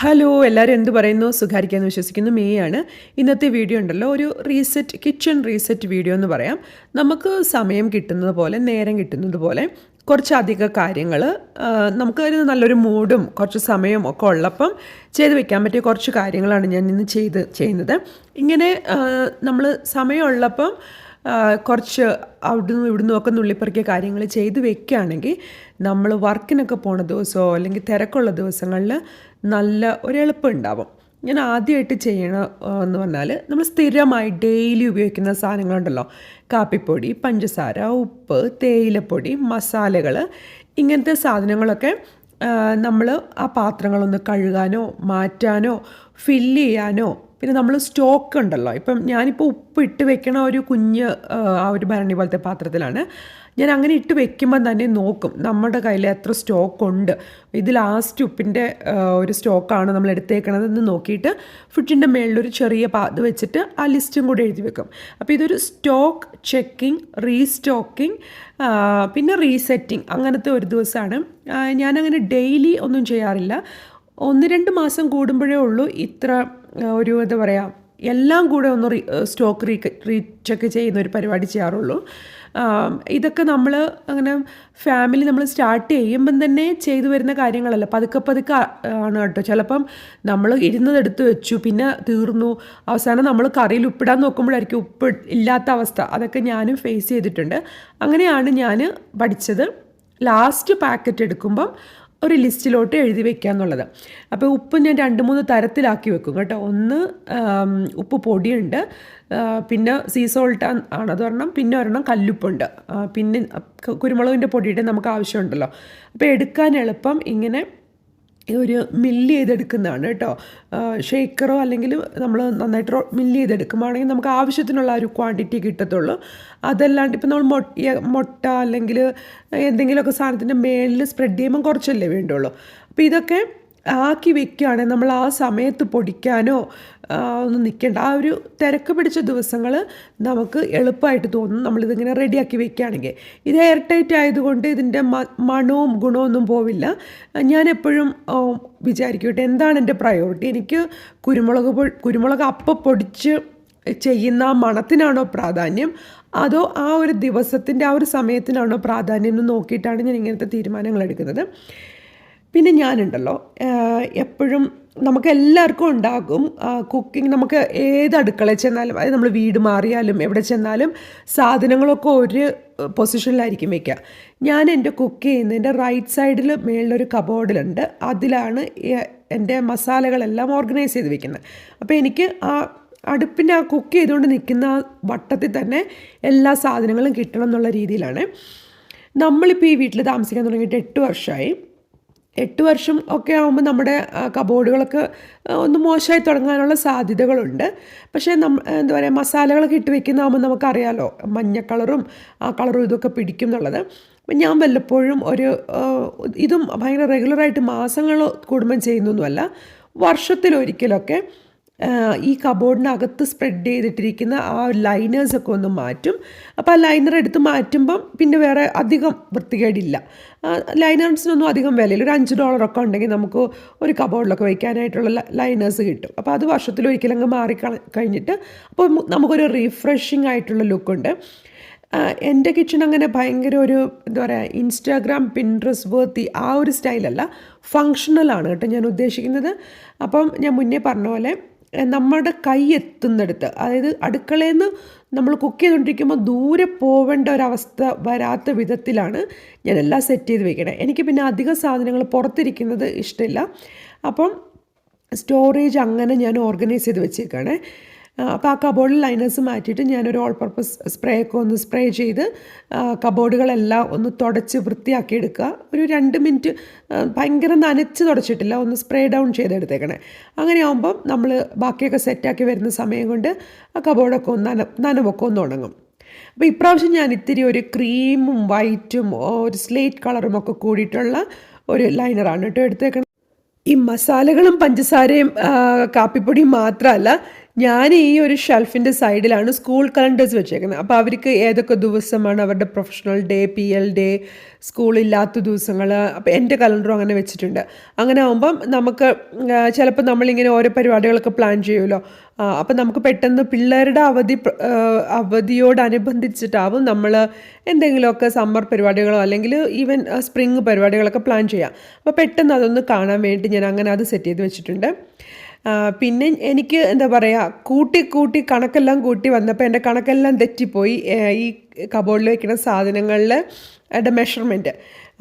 Hello എല്ലാവരും എന്ത് പറയുന്നു? സുഖാരിക്കാന്ന് വിശ്വസിക്കുന്നു. മേ ആണ്. ഇന്നത്തെ വീഡിയോ ഉണ്ടല്ലോ ഒരു റീസെറ്റ് കിച്ചൺ റീസെറ്റ് വീഡിയോ എന്ന് പറയാം. നമുക്ക് സമയം കിട്ടുന്നത് പോലെ നേരം കിട്ടുന്നത് പോലെ കുറച്ചധികം കാര്യങ്ങൾ നമുക്ക് ഒരു നല്ലൊരു മൂഡും കുറച്ച് സമയവും ഒക്കെ ഉള്ളപ്പം ചെയ്ത് വെക്കാൻ പറ്റിയ കുറച്ച് കാര്യങ്ങളാണ് ഞാൻ ഇന്ന് ചെയ്ത് ചെയ്യുന്നത്. ഇങ്ങനെ നമ്മൾ സമയമുള്ളപ്പം കുറച്ച് അവിടുന്ന് ഇവിടുന്ന് ഒക്കെ നുള്ളിപ്പറിക്കിയ കാര്യങ്ങൾ ചെയ്ത് വെക്കുകയാണെങ്കിൽ നമ്മൾ വർക്കിനൊക്കെ പോണ ദിവസമോ അല്ലെങ്കിൽ തിരക്കുള്ള ദിവസങ്ങളിൽ നല്ല ഒരു എളുപ്പം ഉണ്ടാവും. ഞാൻ ആദ്യമായിട്ട് ചെയ്യണ എന്ന് പറഞ്ഞാൽ നമ്മൾ സ്ഥിരമായി ഡെയിലി ഉപയോഗിക്കുന്ന സാധനങ്ങളുണ്ടല്ലോ. കാപ്പിപ്പൊടി പഞ്ചസാര ഉപ്പ് തേയിലപ്പൊടി മസാലകൾ ഇങ്ങനത്തെ സാധനങ്ങളൊക്കെ നമ്മൾ ആ പാത്രങ്ങളൊന്ന് കഴുകാനോ മാറ്റാനോ ഫില്ല് ചെയ്യാനോ പിന്നെ നമ്മൾ സ്റ്റോക്ക് ഉണ്ടല്ലോ. ഇപ്പം ഞാനിപ്പോൾ ഉപ്പ് ഇട്ട് വെക്കണ ഒരു കുഞ്ഞ് ആ, ഒരു ഭരണി പോലത്തെ പാത്രത്തിലാണ്. ഞാൻ അങ്ങനെ ഇട്ട് വെക്കുമ്പം തന്നെ നോക്കും നമ്മുടെ കയ്യിൽ എത്ര സ്റ്റോക്ക് ഉണ്ട്. ഇത് ലാസ്റ്റ് ഉപ്പിന്റെ ഒരു സ്റ്റോക്കാണ് നമ്മൾ എടുത്തേക്കണതെന്ന് നോക്കിയിട്ട് ഫ്രിഡ്ജിന്റെ മേളിലൊരു ചെറിയ പാ ഇത് വെച്ചിട്ട് ആ ലിസ്റ്റും കൂടെ എഴുതി വെക്കും. അപ്പോൾ ഇതൊരു സ്റ്റോക്ക് ചെക്കിംഗ് റീസ്റ്റോക്കിംഗ് പിന്നെ റീസെറ്റിംഗ് അങ്ങനത്തെ ഒരു ദിവസമാണ്. ഞാനങ്ങനെ ഡെയിലി ഒന്നും ചെയ്യാറില്ല. ഒന്ന് രണ്ട് മാസം കൂടുമ്പോഴേ ഉള്ളൂ ഇത്ര ഒരു എന്താ പറയുക എല്ലാം കൂടെ ഒന്ന് റീ സ്റ്റോക്ക് റീ റീചെക്ക് ചെയ്യുന്ന ഒരു പരിപാടി ചെയ്യാറുള്ളൂ. ഇതൊക്കെ നമ്മൾ അങ്ങനെ ഫാമിലി നമ്മൾ സ്റ്റാർട്ട് ചെയ്യുമ്പം തന്നെ ചെയ്തു വരുന്ന കാര്യങ്ങളല്ല. പതുക്കെ പതുക്കെ ആണ് കേട്ടോ. ചിലപ്പം നമ്മൾ ഇരുന്നതെടുത്ത് വെച്ചു പിന്നെ തീർന്നു. അവസാനം നമ്മൾ കറിയിൽ ഉപ്പിടാൻ നോക്കുമ്പോഴായിരിക്കും ഉപ്പ് ഇല്ലാത്ത അവസ്ഥ. അതൊക്കെ ഞാനും ഫേസ് ചെയ്തിട്ടുണ്ട്. അങ്ങനെയാണ് ഞാൻ പഠിച്ചത്. ലാസ്റ്റ് പാക്കറ്റ് എടുക്കുമ്പം ഒരു ലിസ്റ്റിലോട്ട് എഴുതി വെക്കുക എന്നുള്ളത്. അപ്പോൾ ഉപ്പ് ഞാൻ രണ്ട് മൂന്ന് തരത്തിലാക്കി വെക്കും കേട്ടോ. ഒന്ന് ഉപ്പ് പൊടിയുണ്ട്. പിന്നെ സീ സോൾട്ട് ആണ് അത് ഒരെണ്ണം. പിന്നെ ഒരെണ്ണം കല്ലുപ്പുണ്ട്. പിന്നെ കുരുമുളകിന്റെ പൊടിയുടെ നമുക്ക് ആവശ്യമുണ്ടല്ലോ. അപ്പോൾ എടുക്കാൻ എളുപ്പം ഇങ്ങനെ ഒരു മില്ല് ചെയ്തെടുക്കുന്നതാണ് കേട്ടോ. ഷേക്കറോ അല്ലെങ്കിൽ നമ്മൾ നന്നായിട്ട് മില്ല് ചെയ്തെടുക്കുമ്പോഴാണെങ്കിൽ നമുക്ക് ആവശ്യത്തിനുള്ള ഒരു ക്വാണ്ടിറ്റി കിട്ടത്തുള്ളൂ. അതല്ലാണ്ട് ഇപ്പം നമ്മൾ മൊട്ട മുട്ട അല്ലെങ്കിൽ എന്തെങ്കിലുമൊക്കെ സാധനത്തിന്റെ മേളിൽ സ്പ്രെഡ് ചെയ്യുമ്പോൾ കുറച്ചല്ലേ വേണ്ടുള്ളൂ. അപ്പോൾ ഇതൊക്കെ ആക്കി വെക്കുകയാണെങ്കിൽ നമ്മൾ ആ സമയത്ത് പൊടിക്കാനോ ഒന്നും നിൽക്കേണ്ട. ആ ഒരു തിരക്ക് പിടിച്ച ദിവസങ്ങൾ നമുക്ക് എളുപ്പമായിട്ട് തോന്നും. നമ്മളിതിങ്ങനെ റെഡിയാക്കി വെക്കുകയാണെങ്കിൽ. ഇത് എയർ ടൈറ്റ് ആയതുകൊണ്ട് ഇതിന്റെ മണവും ഗുണമൊന്നും പോവില്ല. ഞാൻ എപ്പോഴും ആ, വിചാരിക്കും കേട്ടോ എന്താണ് എന്റെ പ്രയോറിറ്റി? എനിക്ക് കുരുമുളക് കുരുമുളക് അപ്പം പൊടിച്ച് ചെയ്യുന്ന ആ മണത്തിനാണോ പ്രാധാന്യം? അതോ ആ ഒരു ദിവസത്തിന്റെ ആ ഒരു സമയത്തിനാണോ പ്രാധാന്യം? എന്ന് നോക്കിയിട്ടാണ് ഞാൻ ഇങ്ങനത്തെ തീരുമാനങ്ങൾ എടുക്കുന്നത്. പിന്നെ ഞാനുണ്ടല്ലോ. എപ്പോഴും നമുക്ക് എല്ലാവർക്കും ഉണ്ടാകും കുക്കിംഗ് നമുക്ക് ഏത് അടുക്കളയിൽ ചെന്നാലും അതായത് നമ്മൾ വീട് മാറിയാലും എവിടെ ചെന്നാലും സാധനങ്ങളൊക്കെ ഒരു പൊസിഷനിലായിരിക്കും വെക്കുക ഞാൻ എന്റെ കുക്ക് ചെയ്യുന്നതിന്റെ റൈറ്റ് സൈഡിൽ മേളിലൊരു കബോർഡിലുണ്ട്. അതിലാണ് എന്റെ മസാലകളെല്ലാം ഓർഗനൈസ് ചെയ്ത് വെക്കുന്നത് അപ്പോൾ എനിക്ക് ആ അടുപ്പിന്റെ ആ കുക്ക് ചെയ്തുകൊണ്ട് നിൽക്കുന്ന വട്ടത്തിൽ തന്നെ എല്ലാ സാധനങ്ങളും കിട്ടണം എന്നുള്ള രീതിയിലാണ്. നമ്മളിപ്പോൾ ഈ വീട്ടിൽ താമസിക്കാൻ തുടങ്ങിയിട്ട് എട്ട് വർഷമായി എട്ട് വർഷം ഒക്കെ ആകുമ്പോൾ നമ്മുടെ കബോർഡുകളൊക്കെ ഒന്ന് മോശമായി തുടങ്ങാനുള്ള സാധ്യതകളുണ്ട്. പക്ഷേ നമ്മ എന്താ പറയുക മസാലകളൊക്കെ ഇട്ട് വെക്കുന്നതാകുമ്പോൾ നമുക്കറിയാലോ മഞ്ഞ കളറും ആ കളറും ഇതൊക്കെ പിടിക്കും എന്നുള്ളത്. അപ്പം ഞാൻ വല്ലപ്പോഴും ഒരു ഇതും ഭയങ്കര റെഗുലറായിട്ട് മാസങ്ങൾ കൂടുമ്പം ചെയ്യുന്നൊന്നുമല്ല വർഷത്തിലൊരിക്കലൊക്കെ ഈ കബോർഡിനകത്ത് സ്പ്രെഡ് ചെയ്തിട്ടിരിക്കുന്ന ആ ലൈനേഴ്സൊക്കെ ഒന്ന് മാറ്റും. അപ്പോൾ ആ ലൈനർ എടുത്ത് മാറ്റുമ്പം പിന്നെ വേറെ അധികം വൃത്തികേടില്ല. ലൈനേഴ്സിനൊന്നും അധികം വിലയില്ല. ഒരു അഞ്ച് ഡോളറൊക്കെ ഉണ്ടെങ്കിൽ നമുക്ക് ഒരു കബോർഡിലൊക്കെ വയ്ക്കാനായിട്ടുള്ള ലൈനേഴ്സ് കിട്ടും. അപ്പോൾ അത് വർഷത്തിലൊരിക്കലങ്ങ് മാറി കള- കഴിഞ്ഞിട്ട് അപ്പോൾ നമുക്കൊരു റീഫ്രഷിംഗ് ആയിട്ടുള്ള ലുക്കുണ്ട് എന്റെ കിച്ചൺ അങ്ങനെ ഭയങ്കര ഒരു എന്താ പറയുക ഇൻസ്റ്റാഗ്രാം പിൻട്രസ് വേർത്തി ആ ഒരു സ്റ്റൈലല്ല ഫങ്ഷണലാണ് കേട്ടോ ഞാൻ ഉദ്ദേശിക്കുന്നത്. അപ്പം ഞാൻ മുന്നേ പറഞ്ഞ പോലെ നമ്മുടെ കൈ എത്തുന്നിടത്ത്. അതായത് അടുക്കളയിൽ നിന്ന് നമ്മൾ കുക്ക് ചെയ്തുകൊണ്ടിരിക്കുമ്പോൾ ദൂരെ പോവേണ്ട ഒരവസ്ഥ വരാത്ത വിധത്തിലാണ് ഞാൻ എല്ലാം സെറ്റ് ചെയ്ത് വെക്കണേ. എനിക്ക് പിന്നെ അധികം സാധനങ്ങൾ പുറത്തിരിക്കുന്നത് ഇഷ്ടമില്ല അപ്പം സ്റ്റോറേജ് അങ്ങനെ ഞാൻ ഓർഗനൈസ് ചെയ്ത് വെച്ചേക്കാണ്. അപ്പോൾ ആ കബോർഡിൽ ലൈനേഴ്സ് മാറ്റിയിട്ട് ഞാനൊരു ഓൾ പർപ്പസ് സ്പ്രേ ഒക്കെ ഒന്ന് സ്പ്രേ ചെയ്ത് കബോർഡുകളെല്ലാം ഒന്ന് തുടച്ച് വൃത്തിയാക്കി എടുക്കുക ഒരു രണ്ട് മിനിറ്റ് ഭയങ്കര നനച്ച് തുടച്ചിട്ടില്ല ഒന്ന് സ്പ്രേ ഡൗൺ ചെയ്തെടുത്തേക്കണേ. അങ്ങനെ ആകുമ്പം നമ്മൾ ബാക്കിയൊക്കെ സെറ്റാക്കി വരുന്ന സമയം കൊണ്ട് ആ കബോർഡൊക്കെ ഒന്ന് നന നനവൊക്കെ ഒന്ന് ഉണങ്ങും. അപ്പോൾ ഇപ്രാവശ്യം ഞാൻ ഇത്തിരി ഒരു ക്രീമും വൈറ്റും ഒരു സ്ലേറ്റ് കളറും ഒക്കെ കൂടിയിട്ടുള്ള ഒരു ലൈനറാണ് കേട്ടോ എടുത്തേക്കണം. ഈ മസാലകളും പഞ്ചസാരയും കാപ്പിപ്പൊടിയും മാത്രമല്ല ഞാൻ ഈ ഒരു ഷെൽഫിന്റെ സൈഡിലാണ് സ്കൂൾ കലണ്ടേഴ്സ് വെച്ചേക്കുന്നത്. അപ്പോൾ അവർക്ക് ഏതൊക്കെ ദിവസമാണ് അവരുടെ professional day P L day സ്കൂളില്ലാത്ത ദിവസങ്ങൾ അപ്പോൾ എന്റെ കലണ്ടറും അങ്ങനെ വെച്ചിട്ടുണ്ട്. അങ്ങനെ ആകുമ്പം നമുക്ക് ചിലപ്പോൾ നമ്മളിങ്ങനെ ഓരോ പരിപാടികളൊക്കെ പ്ലാൻ ചെയ്യുമല്ലോ. അപ്പം നമുക്ക് പെട്ടെന്ന് പിള്ളേരുടെ അവധി അവധിയോടനുബന്ധിച്ചിട്ടാവും നമ്മൾ എന്തെങ്കിലുമൊക്കെ സമ്മർ പരിപാടികളോ അല്ലെങ്കിൽ ഈവൻ സ്പ്രിങ് പരിപാടികളൊക്കെ പ്ലാൻ ചെയ്യാം. അപ്പോൾ പെട്ടെന്ന് അതൊന്ന് കാണാൻ വേണ്ടി ഞാൻ അങ്ങനെ അത് സെറ്റ് ചെയ്ത് വെച്ചിട്ടുണ്ട്. പിന്നെ എനിക്ക് എന്താ പറയുക കൂട്ടി കൂട്ടി കണക്കെല്ലാം കൂട്ടി വന്നപ്പോൾ എന്റെ കണക്കെല്ലാം തെറ്റിപ്പോയി ഈ കബോർഡിൽ വെക്കുന്ന സാധനങ്ങളിൽ എന്റെ മെഷർമെന്റ്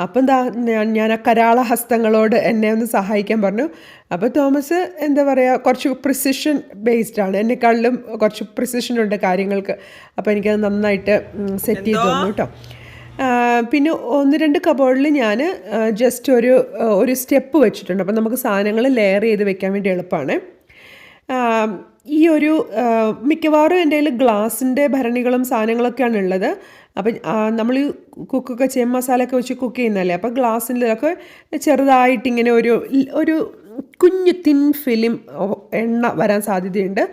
അപ്പം എന്താ ഞാൻ ഞാൻ ആ കരാള ഹസ്തങ്ങളോട് എന്നെ ഒന്ന് സഹായിക്കാൻ പറഞ്ഞു. അപ്പോൾ തോമസ് എന്താ പറയുക കുറച്ച് പ്രിസിഷൻ ബേസ്ഡ് ആണ്. എന്നെക്കാളിലും കുറച്ച് പ്രിസിഷൻ ഉണ്ട് കാര്യങ്ങൾക്ക്. അപ്പോൾ എനിക്കത് നന്നായിട്ട് സെറ്റ് ചെയ്ത് തന്നു കേട്ടോ. പിന്നെ ഒന്ന് രണ്ട് കബോർഡിൽ ഞാൻ ജസ്റ്റ് ഒരു ഒരു സ്റ്റെപ്പ് വെച്ചിട്ടുണ്ട്. അപ്പം നമുക്ക് സാധനങ്ങൾ ലെയർ ചെയ്ത് വെക്കാൻ വേണ്ടി എളുപ്പമാണ്. ഈ ഒരു മിക്കവാറും എന്റെ കയ്യിൽ ഗ്ലാസിന്റെ ഭരണികളും സാധനങ്ങളൊക്കെയാണ് ഉള്ളത്. അപ്പം നമ്മൾ കുക്കൊക്കെ മസാല മസാലയൊക്കെ വെച്ച് കുക്ക് ചെയ്യുന്നതല്ലേ? അപ്പോൾ ഗ്ലാസ്സിലൊക്കെ ചെറുതായിട്ടിങ്ങനെ ഒരു ഒരു കുഞ്ഞു തിൻ ഫിലിം എണ്ണ വരാൻ സാധ്യതയുണ്ട്.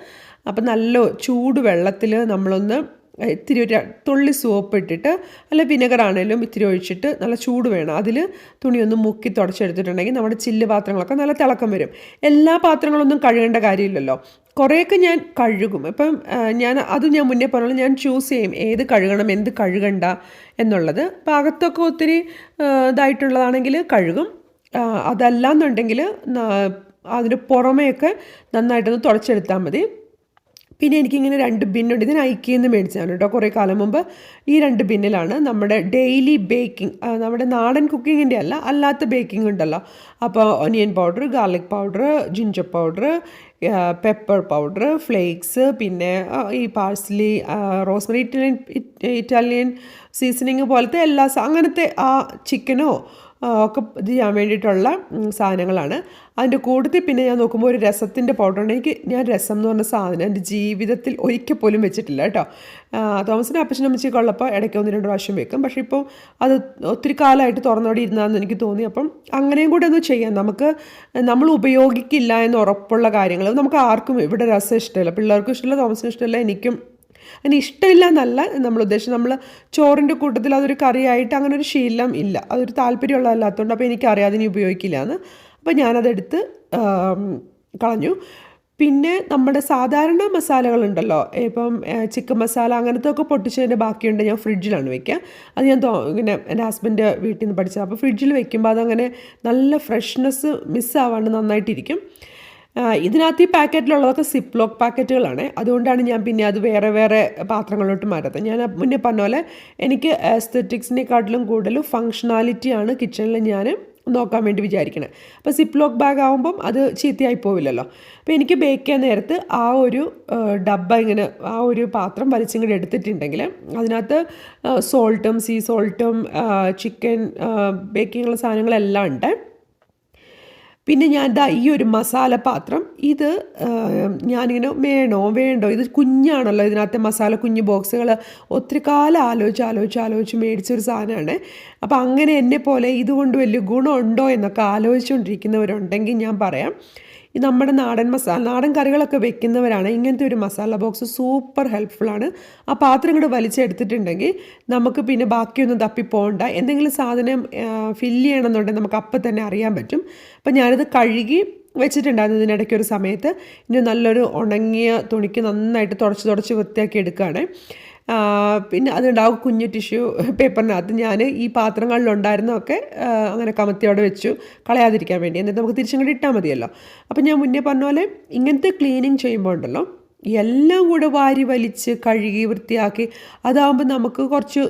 അപ്പം നല്ല ചൂട് വെള്ളത്തിൽ നമ്മളൊന്ന് ഇത്തിരി ഒരു തുള്ളി സോപ്പ് ഇട്ടിട്ട് അല്ല വിനെഗറാണേലും ഇത്തിരി ഒഴിച്ചിട്ട് നല്ല ചൂട് വേണം. അതിൽ തുണിയൊന്നും മുക്കി തുടച്ചെടുത്തിട്ടുണ്ടെങ്കിൽ നമ്മുടെ ചില്ല് പാത്രങ്ങളൊക്കെ നല്ല തിളക്കം വരും. എല്ലാ പാത്രങ്ങളൊന്നും കഴുകേണ്ട കാര്യമില്ലല്ലോ. കുറേയൊക്കെ ഞാൻ കഴുകും. ഇപ്പം ഞാൻ അത് ഞാൻ മുന്നേ പറഞ്ഞല്ലോ ഞാൻ ചൂസ് ചെയ്യും ഏത് കഴുകണം എന്ത് കഴുകണ്ട എന്നുള്ളത്. അപ്പം അകത്തൊക്കെ ഒത്തിരി ഇതായിട്ടുള്ളതാണെങ്കിൽ കഴുകും. അതല്ല എന്നുണ്ടെങ്കിൽ അതിന് പുറമെയൊക്കെ നന്നായിട്ടൊന്ന് തുടച്ചെടുത്താൽ മതി. പിന്നെ എനിക്കിങ്ങനെ രണ്ട് ബിന്നുണ്ട്. ഇതിന് ഐക്കിയിൽ നിന്ന് മേടിച്ചതാണ് കേട്ടോ കുറേ കാലം മുമ്പ് ഈ രണ്ട് ബിന്നിലാണ് നമ്മുടെ ഡെയിലി ബേക്കിംഗ് നമ്മുടെ നാടൻ കുക്കിങ്ങിന്റെ അല്ല അല്ലാത്ത ബേക്കിംഗ് ഉണ്ടല്ലോ. അപ്പോൾ onion powder garlic powder ginger powder pepper powder flakes പിന്നെ ഈ parsley rosemary Italian Italian seasoning പോലത്തെ എല്ലാ അങ്ങനത്തെ ആ ചിക്കനോ ഒക്കെ ഇത് ചെയ്യാൻ വേണ്ടിയിട്ടുള്ള സാധനങ്ങളാണ്. അതിന്റെ കൂട്ടത്തിൽ പിന്നെ ഞാൻ നോക്കുമ്പോൾ ഒരു രസത്തിന്റെ പൗഡർ ഉണ്ട്. എനിക്ക് ഞാൻ രസം എന്ന് പറഞ്ഞ സാധനം എന്റെ ജീവിതത്തിൽ ഒരിക്കൽ പോലും വെച്ചിട്ടില്ല കേട്ടോ. തോമസിന്റെ അപ്പച്ചനും അമ്മച്ചിയൊക്കെ ഉള്ളപ്പോൾ ഇടയ്ക്ക് ഒന്ന് രണ്ട് പ്രാവശ്യം വെക്കും. പക്ഷേ ഇപ്പോൾ അത് ഒത്തിരി കാലമായിട്ട് തുറന്നോടി ഇരുന്നാന്ന് എനിക്ക് തോന്നി. അപ്പം അങ്ങനെയും കൂടെ ഒന്ന് ചെയ്യാം. നമുക്ക് നമ്മൾ ഉപയോഗിക്കില്ല എന്ന് ഉറപ്പുള്ള കാര്യങ്ങൾ. നമുക്ക് ആർക്കും ഇവിടെ രസം ഇഷ്ടമല്ല. പിള്ളേർക്കും ഇഷ്ടമല്ല തോമസിനും ഇഷ്ടമല്ല എനിക്കും അതിന് ഇഷ്ടമില്ല എന്നല്ല നമ്മൾ ഉദ്ദേശിച്ചത്. നമ്മൾ ചോറിന്റെ കൂട്ടത്തിൽ അതൊരു കറിയായിട്ട് അങ്ങനെ ഒരു ശീലം ഇല്ല. അതൊരു താല്പര്യമുള്ളതല്ലാത്തതുകൊണ്ട് അപ്പോൾ എനിക്കറിയാം അതിനെ ഉപയോഗിക്കില്ല എന്ന് അപ്പോൾ ഞാനതെടുത്ത് കളഞ്ഞു. പിന്നെ നമ്മുടെ സാധാരണ മസാലകളുണ്ടല്ലോ. ഇപ്പം ചിക്കൻ മസാല അങ്ങനത്തെ ഒക്കെ പൊട്ടിച്ചതിന്റെ ബാക്കിയുണ്ട് ഞാൻ ഫ്രിഡ്ജിലാണ് വെക്കുക. അത് ഞാൻ ഇങ്ങനെ എന്റെ ഹസ്ബൻഡ് വീട്ടിൽ നിന്ന് പഠിച്ചത് അപ്പോൾ ഫ്രിഡ്ജിൽ വെക്കുമ്പോൾ അതങ്ങനെ നല്ല ഫ്രഷ്നെസ് മിസ്സാവാണ്ട് നന്നായിട്ടിരിക്കും. ഇതിനകത്ത് ഈ പാക്കറ്റിലുള്ളതൊക്കെ സിപ്പ് ലോക്ക് പാക്കറ്റുകളാണ്. അതുകൊണ്ടാണ് ഞാൻ പിന്നെ അത് വേറെ വേറെ പാത്രങ്ങളിലോട്ട് മാറ്റാത്തത്. ഞാൻ മുന്നേ പറഞ്ഞ പോലെ എനിക്ക് എസ്തെറ്റിക്സിനെക്കാട്ടിലും കൂടുതൽ ഫങ്ഷണാലിറ്റിയാണ് കിച്ചണിൽ ഞാൻ നോക്കാൻ വേണ്ടി വിചാരിക്കണം. അപ്പോൾ സിപ്പ് ലോക്ക് ബാഗ് ആകുമ്പം അത് ചീത്തയായി പോവില്ലല്ലോ. അപ്പോൾ എനിക്ക് ബേക്ക് ചെയ്യാൻ നേരത്ത് ആ ഒരു ഡബ്ബ ഇങ്ങനെ ആ ഒരു പാത്രം വലിച്ചിങ്ങോട്ട് എടുത്തിട്ടുണ്ടെങ്കിൽ അതിനകത്ത് സോൾട്ടും സീ സോൾട്ടും ചിക്കൻ ബേക്കിങ്ങുള്ള സാധനങ്ങളെല്ലാം ഉണ്ട്. പിന്നെ ഞാൻ ദാ ഈ ഒരു മസാല പാത്രം ഇത് ഞാനിങ്ങനെ വേണോ വേണ്ടോ ഇത് കുഞ്ഞാണല്ലോ ഇതിനകത്തെ മസാല കുഞ്ഞ് ബോക്സുകൾ ഒത്തിരി കാലം ആലോചിച്ച് ആലോചിച്ച് ആലോചിച്ച് മേടിച്ചൊരു സാധനമാണ്. അപ്പോൾ അങ്ങനെ എന്നെ പോലെ ഇതുകൊണ്ട് വലിയ ഗുണമുണ്ടോ എന്നൊക്കെ ആലോചിച്ചുകൊണ്ടിരിക്കുന്നവരുണ്ടെങ്കിൽ ഞാൻ പറയാം. ഈ നമ്മുടെ നാടൻ മസാല നാടൻ കറികളൊക്കെ വെക്കുന്നവരാണ്. ഇങ്ങനത്തെ ഒരു മസാല ബോക്സ് സൂപ്പർ ഹെൽപ്ഫുള്ളാണ് ആ പാത്രം ഇങ്ങോട്ട് വലിച്ചെടുത്തിട്ടുണ്ടെങ്കിൽ നമുക്ക് പിന്നെ ബാക്കിയൊന്നും തപ്പിപ്പോണ്ട. എന്തെങ്കിലും സാധനം ഫില്ല് ചെയ്യണമെന്നുണ്ടെങ്കിൽ നമുക്ക് അപ്പം തന്നെ അറിയാൻ പറ്റും. അപ്പം ഞാനിത് കഴുകി വെച്ചിട്ടുണ്ടായിരുന്നു ഇതിനിടയ്ക്ക് ഒരു സമയത്ത്. ഇനി നല്ലൊരു ഉണങ്ങിയ തുണിക്ക് നന്നായിട്ട് തുടച്ച് തുടച്ച് വൃത്തിയാക്കി എടുക്കുകയാണ്. പിന്നെ അതുണ്ടാവും കുഞ്ഞു ടിഷ്യൂ പേപ്പറിനകത്ത് ഞാൻ ഈ പാത്രങ്ങളിലുണ്ടായിരുന്നതൊക്കെ ആ, അങ്ങനെ കമത്തിയോടെ വെച്ചു കളയാതിരിക്കാൻ വേണ്ടി. എന്നിട്ട് നമുക്ക് തിരിച്ചും കൂടി ഇട്ടാൽ മതിയല്ലോ. അപ്പം ഞാൻ മുന്നേ പറഞ്ഞ പോലെ ഇങ്ങനത്തെ ക്ലീനിങ് ചെയ്യുമ്പോൾ ഉണ്ടല്ലോ എല്ലാം കൂടെ വാരി വലിച്ച് കഴുകി വൃത്തിയാക്കി അതാകുമ്പോൾ നമുക്ക് കുറച്ച്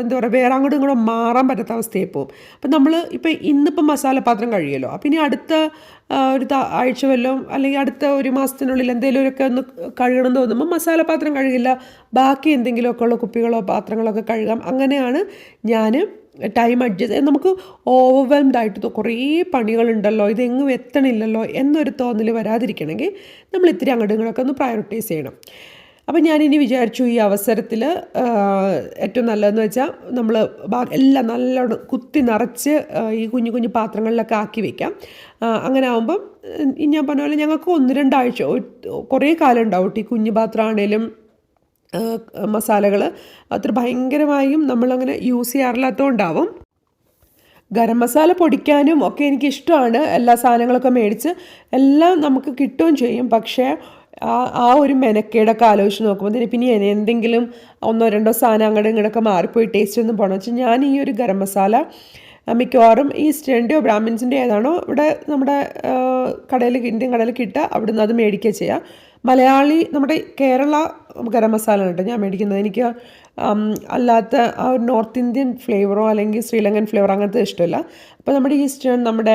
എന്താ പറയുക വേറെ അങ്ങോട്ടും ഇങ്ങോട്ടും മാറാൻ പറ്റാത്ത അവസ്ഥയായി പോകും. അപ്പം നമ്മൾ ഇപ്പം ഇന്നിപ്പം മസാലപാത്രം കഴിയുമല്ലോ? അപ്പം ഇനി അടുത്ത ഒരു ആഴ്ച വല്ലതും അല്ലെങ്കിൽ അടുത്ത ഒരു മാസത്തിനുള്ളിൽ എന്തെങ്കിലുമൊക്കെ ഒന്ന് കഴുകണം എന്ന് തോന്നുമ്പോൾ മസാലപാത്രം കഴുകില്ല. ബാക്കി എന്തെങ്കിലുമൊക്കെ ഉള്ള കുപ്പികളോ പാത്രങ്ങളോ ഒക്കെ കഴുകാം. അങ്ങനെയാണ് ഞാൻ ടൈം അഡ്ജസ്റ്റ് നമുക്ക് ഓവർവെൽംഡ് ആയിട്ട് കുറേ പണികളുണ്ടല്ലോ ഇതെങ്ങും എത്തണില്ലല്ലോ എന്നൊരു തോന്നൽ വരാതിരിക്കണമെങ്കിൽ നമ്മൾ ഇത്തിരി അങ്ങോട്ടും ഇങ്ങോട്ടൊക്കെ ഒന്ന് പ്രയോറിറ്റൈസ് ചെയ്യണം. അപ്പം ഞാനിനി വിചാരിച്ചു ഈ അവസരത്തിൽ ഏറ്റവും നല്ലതെന്ന് വെച്ചാൽ നമ്മൾ എല്ലാം നല്ലോണം കുത്തി നിറച്ച് ഈ കുഞ്ഞു കുഞ്ഞു പാത്രങ്ങളിലൊക്കെ ആക്കി വെക്കാം. അങ്ങനെ ആകുമ്പം ഞാൻ പറഞ്ഞ പോലെ ഞങ്ങൾക്ക് ഒന്ന് രണ്ടാഴ്ച കുറേ കാലം ഉണ്ടാവും ഈ കുഞ്ഞു പാത്രമാണേലും മസാലകൾ അത്ര ഭയങ്കരമായും നമ്മളങ്ങനെ യൂസ് ചെയ്യാറില്ലാത്തതുകൊണ്ടാവും ഗരം മസാല പൊടിക്കാനും ഒക്കെ എനിക്ക് ഇഷ്ടമാണ് എല്ലാ സാധനങ്ങളൊക്കെ മേടിച്ച് എല്ലാം നമുക്ക് കിട്ടുകയും ചെയ്യും. പക്ഷേ ആ ഒരു മെനക്കേടൊക്കെ ആലോചിച്ച് നോക്കുമ്പോൾ പിന്നെ എന്തെങ്കിലും ഒന്നോ രണ്ടോ സാധനം അങ്ങോട്ടും ഇങ്ങോട്ടൊക്കെ മാറിപ്പോയി ടേസ്റ്റ് ഒന്നും പോകണം വെച്ചാൽ ഞാൻ ഈ ഒരു ഗരം മസാല മിക്കവാറും ഈസ്റ്റേന്റെയോ ബ്രാഹ്മിൻസിന്റെ ഏതാണോ ഇവിടെ നമ്മുടെ കടയിൽ ഇന്ത്യൻ കടയിൽ കിട്ടുക. അവിടുന്ന് അത് മേടിക്കുക ചെയ്യുക മലയാളി നമ്മുടെ കേരള ഗരം മസാല കേട്ടോ ഞാൻ മേടിക്കുന്നത് എനിക്ക് അല്ലാത്ത ആ ഒരു നോർത്ത് ഇന്ത്യൻ ഫ്ലേവറോ അല്ലെങ്കിൽ ശ്രീലങ്കൻ ഫ്ലേവറോ അങ്ങനത്തെ ഇഷ്ടമില്ല. അപ്പോൾ നമ്മുടെ ഈസ്റ്റേൺ നമ്മുടെ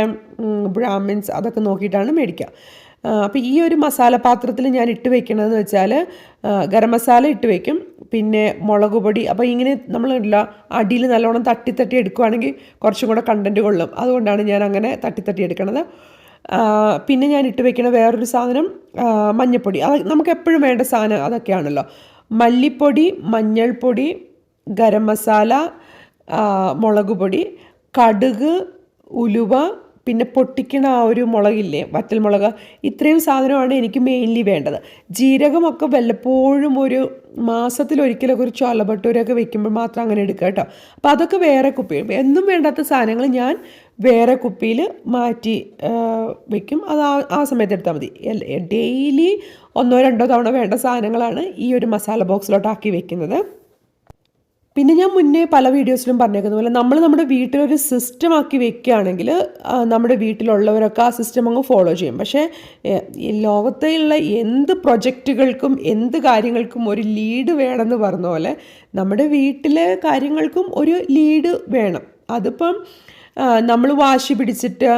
ബ്രാഹ്മിൻസ് അതൊക്കെ നോക്കിയിട്ടാണ് മേടിക്കുക. അപ്പോൾ ഈ ഒരു മസാല പാത്രത്തിൽ ഞാൻ ഇട്ട് വെക്കണതെന്ന് വെച്ചാൽ ഗരം മസാല ഇട്ട് വെക്കും. പിന്നെ മുളക് പൊടി അപ്പോൾ ഇങ്ങനെ നമ്മളില്ല അടിയിൽ നല്ലോണം തട്ടി തട്ടി എടുക്കുവാണെങ്കിൽ കുറച്ചും കൂടെ കണ്ടന്റ് കൊള്ളും. അതുകൊണ്ടാണ് ഞാൻ അങ്ങനെ തട്ടി തട്ടി എടുക്കണത്. പിന്നെ ഞാൻ ഇട്ട് വെക്കണ വേറൊരു സാധനം മഞ്ഞൾപ്പൊടി അത് നമുക്ക് എപ്പോഴും വേണ്ട സാധനം അതൊക്കെയാണല്ലോ. മല്ലിപ്പൊടി മഞ്ഞൾപ്പൊടി ഗരം മസാല മുളക് പൊടി കടുക് ഉലുവ പിന്നെ പൊട്ടിക്കണ ആ ഒരു മുളകില്ലേ വറ്റൽ മുളക്. ഇത്രയും സാധനമാണ് എനിക്ക് മെയിൻലി വേണ്ടത്. ജീരകമൊക്കെ വല്ലപ്പോഴും ഒരു മാസത്തിലൊരിക്കലൊക്കെ ഒരു ചൊലപട്ടൂരൊക്കെ വെക്കുമ്പോൾ മാത്രം അങ്ങനെ എടുക്കുക കേട്ടോ. അപ്പോൾ അതൊക്കെ വേറെ കുപ്പി എന്നും വേണ്ടാത്ത സാധനങ്ങൾ ഞാൻ വേറെ കുപ്പിയിൽ മാറ്റി വയ്ക്കും അത് ആ ആ സമയത്ത് എടുത്താൽ മതി. ഡെയിലി ഒന്നോ രണ്ടോ തവണ വേണ്ട സാധനങ്ങളാണ് ഈ ഒരു മസാല ബോക്സിലോട്ടാക്കി വെക്കുന്നത്. പിന്നെ ഞാൻ മുന്നേ പല വീഡിയോസിലും പറഞ്ഞേക്കുന്ന പോലെ നമ്മൾ നമ്മുടെ വീട്ടിലൊരു സിസ്റ്റം ആക്കി വെക്കുകയാണെങ്കിൽ നമ്മുടെ വീട്ടിലുള്ളവരൊക്കെ ആ സിസ്റ്റം അങ്ങ് ഫോളോ ചെയ്യും. പക്ഷേ ലോകത്തെയുള്ള എന്ത് പ്രൊജക്റ്റുകൾക്കും എന്ത് കാര്യങ്ങൾക്കും ഒരു ലീഡ് വേണമെന്ന് പറഞ്ഞ പോലെ നമ്മുടെ വീട്ടിലെ കാര്യങ്ങൾക്കും ഒരു ലീഡ് വേണം. അതിപ്പം നമ്മൾ വാശി പിടിച്ചിട്ട്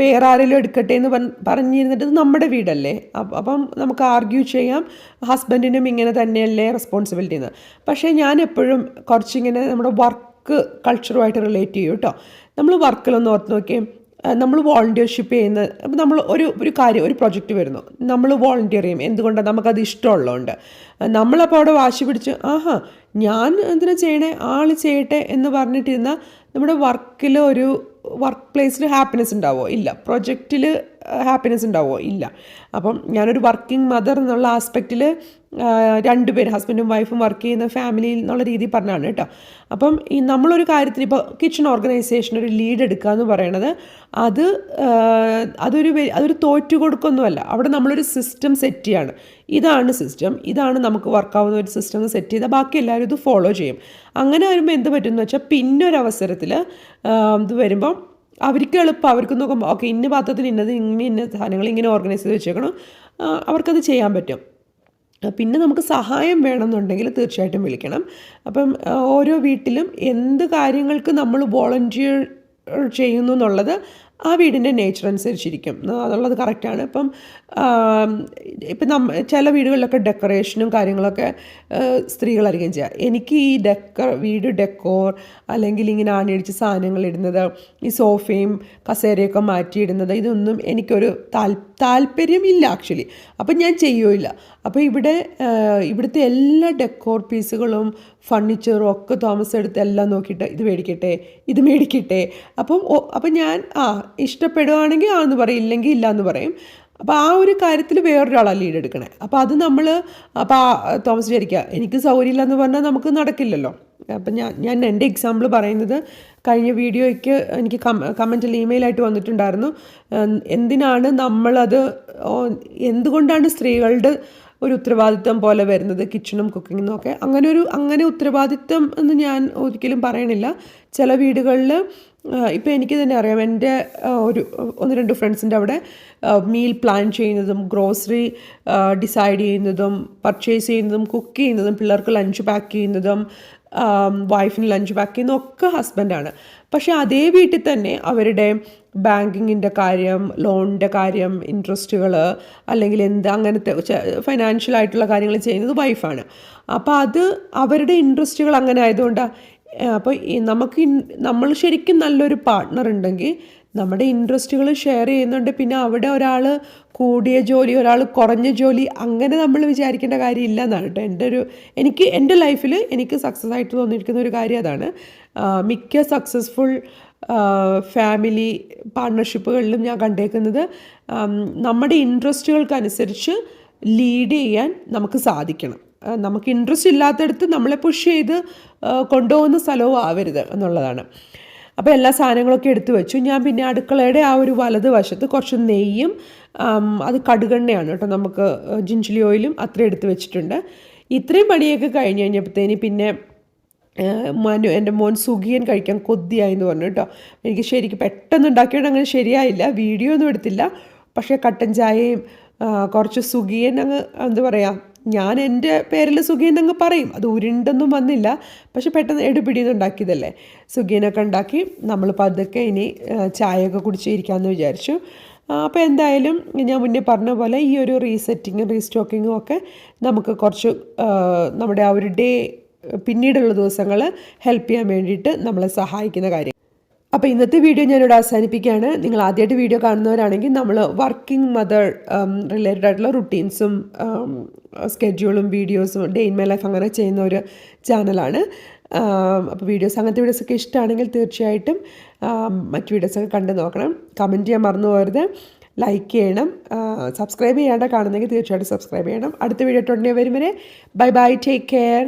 വേറെ ആരെങ്കിലും എടുക്കട്ടെ എന്ന് പറഞ്ഞ് പറഞ്ഞിരുന്നിട്ട് ഇത് നമ്മുടെ വീടല്ലേ? അപ്പം നമുക്ക് ആർഗ്യൂ ചെയ്യാം. ഹസ്ബൻഡിനും ഇങ്ങനെ തന്നെയല്ലേ റെസ്പോൺസിബിലിറ്റി എന്ന്. പക്ഷേ ഞാൻ എപ്പോഴും കുറച്ചിങ്ങനെ നമ്മുടെ വർക്ക് കൾച്ചറുമായിട്ട് റിലേറ്റ് ചെയ്യും കേട്ടോ. നമ്മൾ വർക്കിലൊന്ന് ഓർത്ത് നോക്കിയേ നമ്മൾ വോളണ്ടിയർഷിപ്പ് ചെയ്യുന്ന അപ്പോൾ നമ്മൾ ഒരു ഒരു കാര്യം ഒരു പ്രൊജക്റ്റ് വരുന്നു. നമ്മൾ വോളണ്ടിയർ ചെയ്യും. എന്തുകൊണ്ടാണ് നമുക്കത് ഇഷ്ടമുള്ളതുകൊണ്ട് നമ്മളപ്പോൾ അവിടെ വാശി പിടിച്ച് ആഹാ ഞാൻ എന്തിനാ ചെയ്യണേ? ആൾ ചെയ്യട്ടെ എന്ന് പറഞ്ഞിട്ടിരുന്ന നമ്മുടെ വർക്കിൽ ഒരു വർക്ക് പ്ലേസിൽ ഹാപ്പിനെസ് ഉണ്ടാവുമോ ഇല്ല. പ്രൊജക്റ്റിൽ ഹാപ്പിനെസ് ഉണ്ടാവുമോ ഇല്ല. അപ്പം ഞാനൊരു വർക്കിംഗ് മദർ എന്നുള്ള ആസ്പെക്റ്റിൽ രണ്ടുപേരും ഹസ്ബൻഡും വൈഫും വർക്ക് ചെയ്യുന്ന ഫാമിലിയിൽ എന്നുള്ള രീതി പറഞ്ഞാണ് കേട്ടോ. അപ്പം ഈ നമ്മളൊരു കാര്യത്തിന് ഇപ്പോൾ കിച്ചൺ ഓർഗനൈസേഷൻ ഒരു ലീഡ് എടുക്കുക എന്ന് പറയണത് അത് അതൊരു അതൊരു തോറ്റു കൊടുക്കൊന്നുമല്ല. അവിടെ നമ്മളൊരു സിസ്റ്റം സെറ്റ് ചെയ്യാണ്. ഇതാണ് സിസ്റ്റം ഇതാണ് നമുക്ക് വർക്കാവുന്ന ഒരു സിസ്റ്റം സെറ്റ് ചെയ്താൽ ബാക്കി എല്ലാവരും ഇത് ഫോളോ ചെയ്യും. അങ്ങനെ വരുമ്പോൾ എന്ത് പറ്റുമെന്ന് വെച്ചാൽ പിന്നൊരവസരത്തിൽ ഇത് വരുമ്പം അവർക്ക് എളുപ്പം. അവർക്ക് നോക്കുമ്പോൾ ഓക്കെ ഇന്ന പാത്രത്തിന് ഇന്നത് ഇങ്ങനെ ഇന്ന സാധനങ്ങൾ ഇങ്ങനെ ഓർഗനൈസ് ചെയ്ത് വെച്ചേക്കണം. അവർക്കത് ചെയ്യാൻ പറ്റും. പിന്നെ നമുക്ക് സഹായം വേണമെന്നുണ്ടെങ്കിൽ തീർച്ചയായിട്ടും വിളിക്കണം. അപ്പം ഓരോ വീട്ടിലും എന്ത് കാര്യങ്ങൾക്ക് നമ്മൾ വോളണ്ടിയർ ചെയ്യുന്നു എന്നുള്ളത് ആ വീടിന്റെ നേച്ചർ അനുസരിച്ചിരിക്കും. അതുള്ളത് കറക്റ്റാണ് ഇപ്പം ഇപ്പം നമ്മ ചില വീടുകളിലൊക്കെ ഡെക്കറേഷനും കാര്യങ്ങളൊക്കെ സ്ത്രീകളായിരിക്കും ചെയ്യുക. എനിക്ക് ഈ ഡെക്ക വീട് ഡെക്കോർ അല്ലെങ്കിൽ ഇങ്ങനെ ആണിയടിച്ച് സാധനങ്ങൾ ഇടുന്നത് ഈ സോഫയും കസേരയൊക്കെ മാറ്റിയിടുന്നത് ഇതൊന്നും എനിക്കൊരു താൽ താല്പര്യമില്ല ആക്ച്വലി അപ്പം ഞാൻ ചെയ്യുമില്ല അപ്പോൾ ഇവിടെ ഇവിടുത്തെ എല്ലാ ഡെക്കോർ പീസുകളും ഫർണിച്ചറും ഒക്കെ തോമസ് എടുത്ത് എല്ലാം നോക്കിയിട്ട് ഇത് മേടിക്കട്ടെ ഇത് മേടിക്കട്ടെ. അപ്പം അപ്പം ഞാൻ ആ ഇഷ്ടപ്പെടുവാണെങ്കിൽ ആ എന്ന് പറയും ഇല്ലെങ്കിൽ ഇല്ല എന്ന് പറയും. അപ്പോൾ ആ ഒരു കാര്യത്തിൽ വേറൊരാളാണ് ലീഡ് എടുക്കണേ. അപ്പോൾ അത് നമ്മൾ അപ്പോൾ തോമസ് വിചാരിക്കുക എനിക്ക് സൗകര്യമില്ല എന്ന് പറഞ്ഞാൽ നമുക്ക് നടക്കില്ലല്ലോ. അപ്പം ഞാൻ ഞാൻ എന്റെ എക്സാമ്പിൾ പറയുന്നത് കഴിഞ്ഞ വീഡിയോയ്ക്ക് എനിക്ക് കമന്റിൽ ഇമെയിലായിട്ട് വന്നിട്ടുണ്ടായിരുന്നു. എന്തിനാണ് നമ്മളത് എന്തുകൊണ്ടാണ് സ്ത്രീകളുടെ ഒരു ഉത്തരവാദിത്തം പോലെ വരുന്നത് കിച്ചണും കുക്കിങ്ങും ഒക്കെ. അങ്ങനെ ഒരു അങ്ങനെ ഉത്തരവാദിത്തം എന്ന് ഞാൻ ഒരിക്കലും പറയണില്ല. ചില വീടുകളിൽ ഇപ്പോൾ എനിക്ക് തന്നെ അറിയാം എന്റെ ഒരു ഒന്ന് രണ്ട് ഫ്രണ്ട്സിന്റെ അവിടെ മീൽ പ്ലാൻ ചെയ്യുന്നതും ഗ്രോസറി ഡിസൈഡ് ചെയ്യുന്നതും പർച്ചേസ് ചെയ്യുന്നതും കുക്ക് ചെയ്യുന്നതും പിള്ളേർക്ക് ലഞ്ച് പാക്ക് ചെയ്യുന്നതും വൈഫിന് ലഞ്ച് പാക്ക് ചെയ്യുന്നതും ഒക്കെ ഹസ്ബൻഡാണ്. പക്ഷേ അതേ വീട്ടിൽ തന്നെ അവരുടെ ബാങ്കിങ്ങിന്റെ കാര്യം ലോണിന്റെ കാര്യം ഇൻട്രസ്റ്റുകൾ അല്ലെങ്കിൽ എന്ത് അങ്ങനത്തെ ഫൈനാൻഷ്യൽ ആയിട്ടുള്ള കാര്യങ്ങൾ ചെയ്യുന്നത് വൈഫാണ്. അപ്പോൾ അത് അവരുടെ ഇൻട്രസ്റ്റുകൾ അങ്ങനെ ആയതുകൊണ്ടാണ് അപ്പോൾ നമുക്ക് നമ്മൾ ശരിക്കും നല്ലൊരു പാർട്ട്ണർ ഉണ്ടെങ്കിൽ നമ്മുടെ ഇൻട്രസ്റ്റുകൾ ഷെയർ ചെയ്യുന്നുണ്ട്. പിന്നെ അവിടെ ഒരാൾ കൂടിയ ജോലി ഒരാൾ കുറഞ്ഞ ജോലി അങ്ങനെ നമ്മൾ വിചാരിക്കേണ്ട കാര്യമില്ല എന്നാണ് കേട്ടോ. എന്റെ ഒരു എനിക്ക് എന്റെ ലൈഫിൽ എനിക്ക് സക്സസ് ആയിട്ട് തോന്നിയിരിക്കുന്ന ഒരു കാര്യം അതാണ്. മിക്ക സക്സസ്ഫുൾ ഫാമിലി പാർട്ണർഷിപ്പുകളിലും ഞാൻ കണ്ടേക്കുന്നത് നമ്മുടെ ഇൻട്രസ്റ്റുകൾക്കനുസരിച്ച് ലീഡ് ചെയ്യാൻ നമുക്ക് സാധിക്കണം. നമുക്ക് ഇൻട്രസ്റ്റ് ഇല്ലാത്തടത്ത് നമ്മളെ പുഷ് ചെയ്ത് കൊണ്ടുപോകുന്ന സ്ഥലവും ആവരുത് എന്നുള്ളതാണ്. അപ്പോൾ എല്ലാ സാധനങ്ങളൊക്കെ എടുത്തു വെച്ചു. ഞാൻ പിന്നെ അടുക്കളയുടെ ആ ഒരു വലത് വശത്ത് കുറച്ച് നെയ്യും അത് കടുകെണ്ണയാണ് കേട്ടോ നമുക്ക് ജിഞ്ചിലി ഓയിലും അത്ര എടുത്ത് വെച്ചിട്ടുണ്ട്. ഇത്രയും പണിയൊക്കെ കഴിഞ്ഞ് കഴിഞ്ഞപ്പോഴത്തേന് പിന്നെ മനു എന്റെ മോൻ സുഖിയൻ കഴിക്കാൻ കൊതിയായെന്ന് പറഞ്ഞു കേട്ടോ. എനിക്ക് ശരിക്കും പെട്ടെന്ന് ഉണ്ടാക്കിയോണ്ട് അങ്ങനെ ശരിയായില്ല. വീഡിയോ ഒന്നും എടുത്തില്ല. പക്ഷേ കട്ടൻ ചായയും കുറച്ച് സുഖിയൻ അങ്ങ് എന്താ പറയുക ഞാൻ എന്റെ പേരിൽ സുഖീനങ്ങ് പറയും. അത് ഉരുണ്ടൊന്നും വന്നില്ല. പക്ഷെ പെട്ടെന്ന് എടുപിടിയൊന്നും ഉണ്ടാക്കിയതല്ലേ. സുഖീനൊക്കെ ഉണ്ടാക്കി. നമ്മൾ പതുക്കെ ഇനി ചായയൊക്കെ കുടിച്ചിരിക്കാമെന്ന് വിചാരിച്ചു. അപ്പോൾ എന്തായാലും ഞാൻ മുന്നേ പറഞ്ഞ പോലെ ഈ ഒരു റീസെറ്റിങ്ങും റീസ്റ്റോക്കിങ്ങും ഒക്കെ നമുക്ക് കുറച്ച് നമ്മുടെ ആ ഒരു ഡേ പിന്നീടുള്ള ദിവസങ്ങൾ ഹെൽപ്പ് ചെയ്യാൻ വേണ്ടിയിട്ട് നമ്മളെ സഹായിക്കുന്ന കാര്യം അപ്പോൾ ഇന്നത്തെ വീഡിയോ ഞാനിവിടെ അവസാനിപ്പിക്കുകയാണ്. നിങ്ങൾ ആദ്യമായിട്ട് വീഡിയോ കാണുന്നവരാണെങ്കിൽ നമ്മൾ വർക്കിംഗ് മദർ റിലേറ്റഡ് ആയിട്ടുള്ള റുട്ടീൻസും സ്കെഡ്യൂളും വീഡിയോസും ഡേ ഇൻ മൈ ലൈഫ് അങ്ങനെ ചെയ്യുന്ന ഒരു ചാനലാണ് അപ്പോൾ വീഡിയോസ് അങ്ങനത്തെ വീഡിയോസൊക്കെ ഇഷ്ടമാണെങ്കിൽ തീർച്ചയായിട്ടും മറ്റു വീഡിയോസൊക്കെ കണ്ടു നോക്കണം. കമന്റ് ചെയ്യാൻ മറന്നു പോകരുത്. ലൈക്ക് ചെയ്യണം. സബ്സ്ക്രൈബ് ചെയ്യാണ്ട് കാണുന്നെങ്കിൽ തീർച്ചയായിട്ടും സബ്സ്ക്രൈബ് ചെയ്യണം. അടുത്ത വീഡിയോ ഇട്ടുണ്ടെങ്കിൽ വരും വരെ ബൈ ബൈ ടേക്ക് കെയർ